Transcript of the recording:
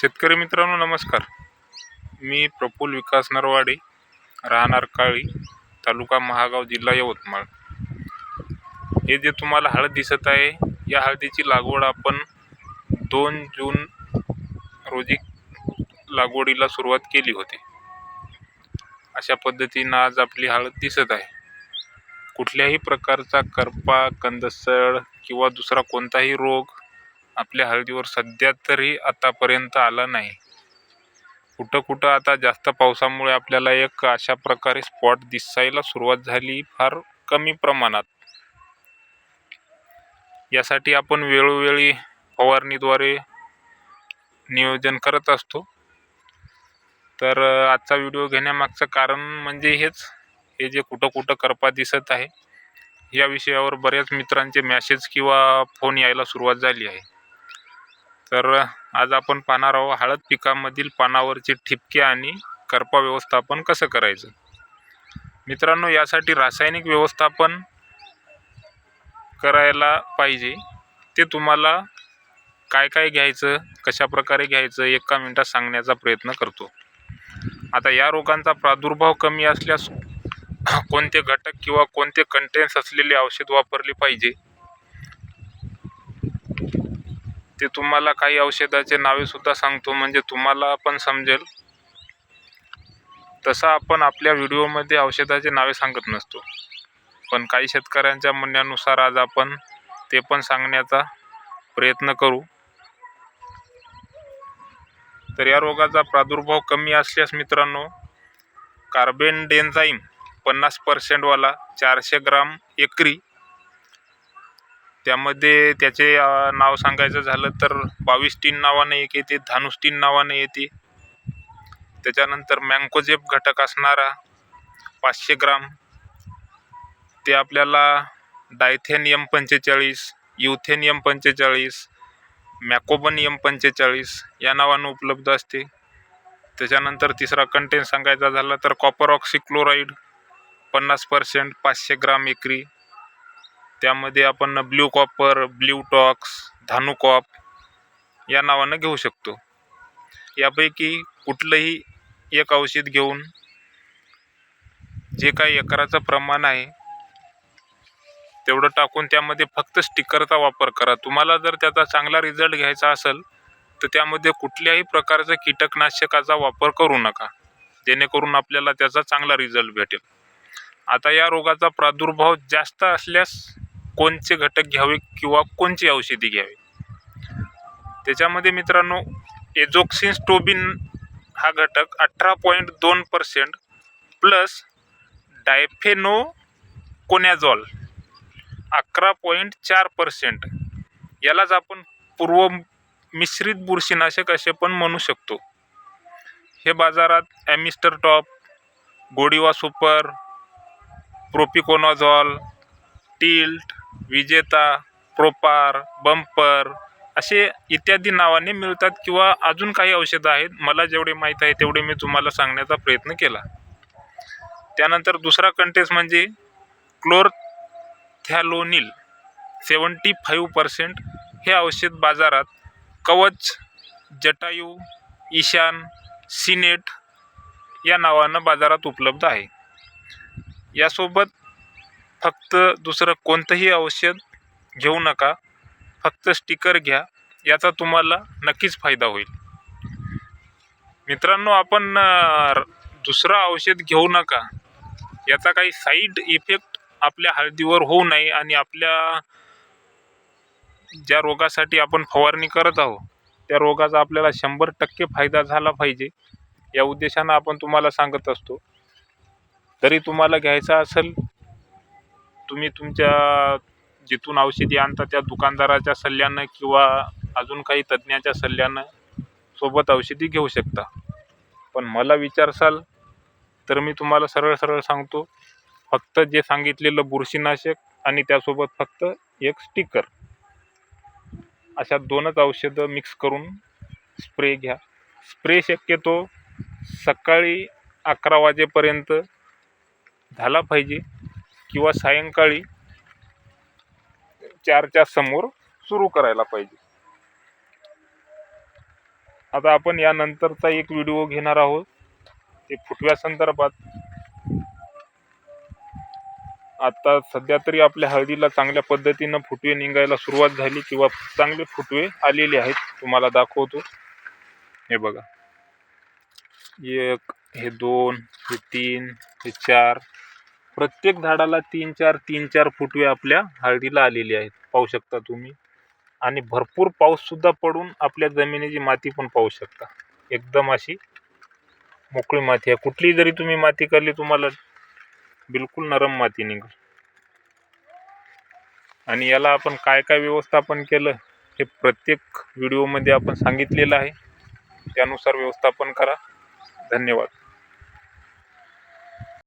शेतकरी मित्रांनो नमस्कार. मी प्रफुल विकास नरवाडे राहणार काळी तालुका महागाव जिल्हा यवतमाळ. हे जे तुम्हाला हळद दिसत आहे या हळदीची लागवड आपण दोन जून रोजी लागवडीला सुरुवात केली होती. अशा पद्धतीनं आज आपली हळद दिसत आहे. कुठल्याही प्रकारचा करपा कंदसळ किंवा दुसरा कोणताही रोग आपल्या हळदीवर सध्या तरी आतापर्यंत आला नाही. कुठं कुठं आता जास्त पावसामुळे आपल्याला एक अशा प्रकारे स्पॉट दिसायला सुरुवात झाली फार कमी प्रमाणात. यासाठी आपण वेळोवेळी फवारणीद्वारे नियोजन करत असतो. तर आजचा व्हिडिओ घेण्यामागचं कारण म्हणजे हेच हे जे कुठं कुठं करपा दिसत आहे या विषयावर बऱ्याच मित्रांचे मॅसेज किंवा फोन यायला सुरुवात झाली आहे. तर आज आपण पाहणार आहोत हळद पिकामधील पानावरचे ठिपके आणि करपा व्यवस्थापन कसं करायचं? मित्रांनो यासाठी रासायनिक व्यवस्थापन करायला पाहिजे. ते तुम्हाला काय काय घ्यायचं कशा प्रकारे घ्यायचं एका मिनटात सांगण्याचा प्रयत्न करतो. आता या रोगांचा प्रादुर्भाव कमी असल्यास कोणते घटक किंवा कोणते कंटेन्स असलेले औषध वापरले पाहिजे? ते तुम्हाला काही औषधाचे नावे सुद्धा सांगतो म्हणजे तुम्हाला पण समजेल. तसं आपण आपल्या व्हिडिओमध्ये औषधाचे नावे सांगत नसतो. पण काही शेतकऱ्यांच्या म्हणण्यानुसार आज आपण ते पण सांगण्याचा प्रयत्न करू. तर या रोगाचा प्रादुर्भाव कमी असल्यास मित्रांनो कार्बेन डेन्झाईम पन्नास पर्सेंटवाला चारशे ग्राम एकरी त्यामध्ये त्याचे नाव सांगायचं झालं तर बावीस टीन नावाने एक येते धानुष टीन नावाने येते. त्याच्यानंतर मँकोजेप घटक असणारा पाचशे ग्राम ते आपल्याला डायथेनियम पंचेचाळीस युथेनियम पंचेचाळीस मॅकोबनियम पंचेचाळीस या नावानं उपलब्ध असते. त्याच्यानंतर तिसरा कंटेंट सांगायचा झाला तर कॉपर ऑक्सिक्लोराईड पन्नास पर्सेंट पाचशे ग्राम एकरी. त्यामध्ये आपण blue copper blue tox Dhanucop या नावानं घेऊ शकतो. यापैकी कुठलंही एक औषध घेऊन जे काही एकराचं प्रमाण आहे तेवढं टाकून त्यामध्ये फक्त स्टिकरचा वापर करा. तुम्हाला जर त्याचा चांगला रिझल्ट घ्यायचा असेल तर त्यामध्ये कुठल्याही प्रकारचं कीटकनाशकाचा वापर करू नका. जेणेकरून आपल्याला त्याचा चांगला रिझल्ट भेटेल. आता या रोगाचा प्रादुर्भाव जास्त असल्यास कोणचे घटक घ्यावे किंवा कोणची औषधी घ्यावी? त्याच्यामध्ये मित्रांनो एजोक्सिन्स्टोबिन हा घटक अठरा पॉईंट दोन पर्सेंट प्लस डायफेनो कोनॅझॉल अकरा पॉईंट चार पर्सेंट. यालाच आपण पूर्व मिश्रित बुरशीनाशक असे पण म्हणू शकतो. हे बाजारात Amistar top Godiva super propiconazole Tilt विजेता प्रोपार बंपर असे इत्यादी नावाने मिळतात किंवा अजून काही औषधं आहेत. मला जेवढे माहीत आहे तेवढे मी तुम्हाला सांगण्याचा प्रयत्न केला. त्यानंतर दुसरा कंटेस्ट म्हणजे क्लोरथॅलोनिल सेवन्टी फाईव्ह पर्सेंट हे औषध बाजारात कवच जटायू ईशान सिनेट या नावानं बाजारात उपलब्ध आहे. यासोबत फक्त दुसरं कोणतंही औषध घेऊ नका फक्त स्टिकर घ्या याचा तुम्हाला नक्कीच फायदा होईल. मित्रांनो आपण दुसरं औषध घेऊ नका. याचा काही साईड इफेक्ट आपल्या हळदीवर होऊ नये आणि आपल्या ज्या रोगासाठी आपण फवारणी करत आहोत त्या रोगाचा आपल्याला शंभर टक्के फायदा झाला पाहिजे या उद्देशानं आपण तुम्हाला सांगत असतो. तरी तुम्हाला घ्यायचा असेल तुम्ही तुमच्या जिथून औषधी आणता त्या दुकानदाराच्या सल्ल्यानं किंवा अजून काही तज्ज्ञाच्या सल्ल्यानं सोबत औषधी घेऊ शकता. पण मला विचारसाल तर मी तुम्हाला सरळ सरळ सांगतो फक्त जे सांगितलेलं बुरशीनाशक आणि त्यासोबत फक्त एक स्टिकर. अशा दोनच औषधं मिक्स करून स्प्रे घ्या. स्प्रे शक्यतो सकाळी अकरा वाजेपर्यंत झाला पाहिजे. किंवा सायंकाळी चारच्या समोर सुरू करायला पाहिजे. आता आपण यानंतरचा एक व्हिडिओ घेणार आहोत. ते फुटव्या संदर्भात. आता सध्या तरी आपल्या हळदीला चांगल्या पद्धतीनं फुटवे निघायला सुरुवात झाली किंवा चांगले फुटवे आलेले आहेत तुम्हाला दाखवतो. हे बघा. एक हे दोन हे तीन हे चार प्रत्येक झाडाला तीन चार तीन चार फुटवे आपल्या हळदीला आलेली आहेत. पाहू शकता तुम्ही. आणि भरपूर पाऊससुद्धा पडून आपल्या जमिनीची माती पण पाहू शकता. एकदम अशी मोकळी माती आहे. कुठली जरी तुम्ही माती करली तुम्हाला बिलकुल नरम माती निघेल. आणि याला आपण काय काय व्यवस्थापन केलं हे प्रत्येक व्हिडिओमध्ये आपण सांगितलेलं आहे. त्यानुसार व्यवस्थापन करा. धन्यवाद.